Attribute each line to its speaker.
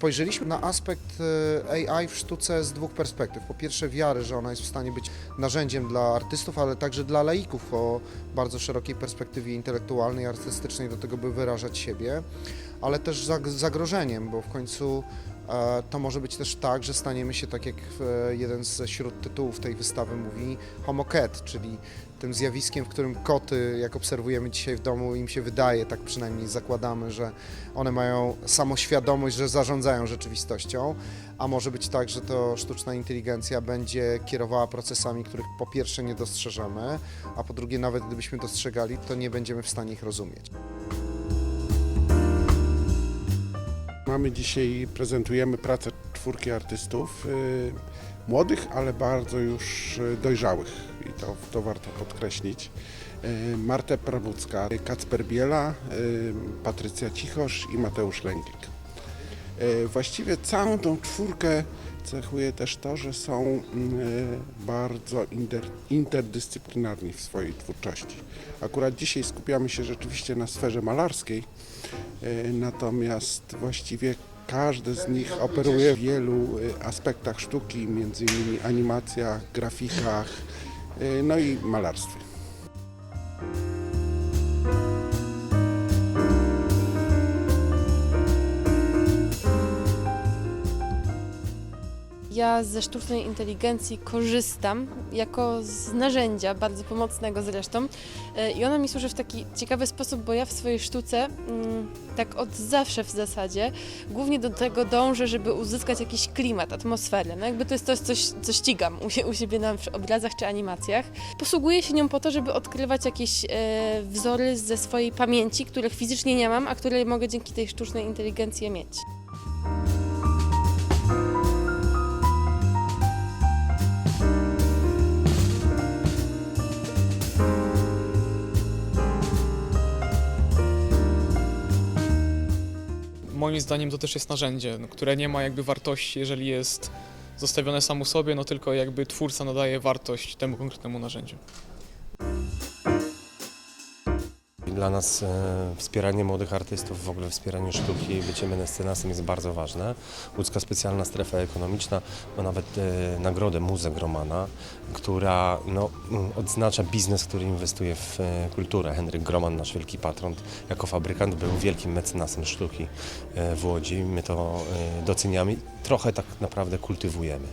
Speaker 1: Spojrzeliśmy na aspekt e, AI w sztuce z dwóch perspektyw. Po pierwsze wiary, że ona jest w stanie być narzędziem dla artystów, ale także dla laików o bardzo szerokiej perspektywie intelektualnej, artystycznej do tego, by wyrażać siebie, ale też zag- zagrożeniem, bo w końcu to może być też tak, że staniemy się, tak jak e, jeden ze śród tytułów tej wystawy mówi, homo cat, czyli tym zjawiskiem, w którym koty, jak obserwujemy dzisiaj w domu, im się wydaje, tak przynajmniej zakładamy, że one mają samoświadomość, że zarządzają rzeczywistością, a może być tak, że to sztuczna inteligencja będzie kierowała procesami, których po pierwsze nie dostrzeżemy, a po drugie nawet gdybyśmy dostrzegali, to nie będziemy w stanie ich rozumieć.
Speaker 2: Mamy dzisiaj, prezentujemy pracę czwórki artystów, y, młodych, ale bardzo już y, dojrzałych i to, to warto podkreślić. Y, Martę Prawucka, Kacper Biela, Patrycja Cichosz i Mateusz Lęglik. Y, Właściwie całą tą czwórkę cechuje też to, że są y, bardzo inter, interdyscyplinarni w swojej twórczości. Akurat dzisiaj skupiamy się rzeczywiście na sferze malarskiej, y, natomiast właściwie każdy z nich operuje w wielu aspektach sztuki, między innymi animacjach, grafikach, no i malarstwie.
Speaker 3: Ja ze sztucznej inteligencji korzystam jako z narzędzia, bardzo pomocnego zresztą. E, I ona mi służy w taki ciekawy sposób, bo ja w swojej sztuce, mm, tak od zawsze w zasadzie, głównie do tego dążę, żeby uzyskać jakiś klimat, atmosferę. No jakby to jest coś, coś co ścigam u, sie- u siebie na obrazach czy animacjach. Posługuję się nią po to, żeby odkrywać jakieś e, wzory ze swojej pamięci, których fizycznie nie mam, a które mogę dzięki tej sztucznej inteligencji mieć.
Speaker 4: Moim zdaniem to też jest narzędzie, no, które nie ma jakby wartości, jeżeli jest zostawione samo sobie, no tylko jakby twórca nadaje wartość temu konkretnemu narzędziu.
Speaker 5: Dla nas e, wspieranie młodych artystów, w ogóle wspieranie sztuki, bycie mecenasem jest bardzo ważne. Łódzka Specjalna Strefa Ekonomiczna ma nawet e, nagrodę Muzę Gromana, która no, mm, odznacza biznes, który inwestuje w e, kulturę. Henryk Groman, nasz wielki patron, jako fabrykant był wielkim mecenasem sztuki w Łodzi. My to doceniamy i trochę tak naprawdę kultywujemy.